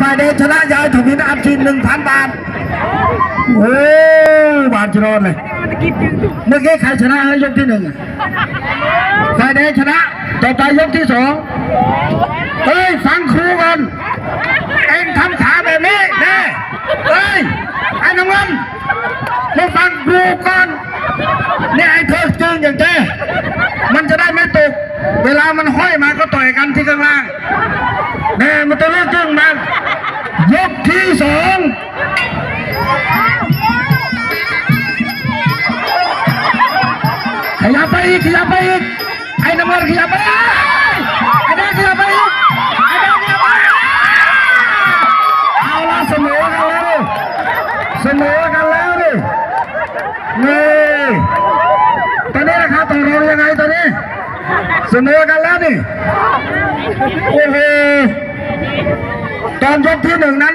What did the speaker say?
ฝ่ายแดชนะยายถูกินอัดฉีดหนึ่งพันบาทโอ้บาทจรนเลยเมื่อกี้ใครชนะยกที่หนึ่งฝ่ายแดชนะต่อไปยกที่สองเฮ้ยฟังครูก่อนเองทำขาแบบนี้แน่เฮ้ยไอ้น้ำเงินมาฟังครูก่อนเนี่ยไอ้เธอจึงอย่างแกมันจะได้ไม่ตก เวลามันห้อยมาก็ต่อยกันที่ข้างล่างแน่มันจะเลือกจึงมัน ที่สองขยับไปอีกขยับไปอีกไอ้น้ำมันขยับไปไอ้แดงขยับไปอีกไอ้แดงขยับไปอีกเอาละเสมอกันแล้วดิเสมอกันแล้วดินี่ตอนนี้ราคาต่อรองยังไงตอนนี้เสมอกันแล้วดิโอ้โหตอนยกที่หนึ่งนั้น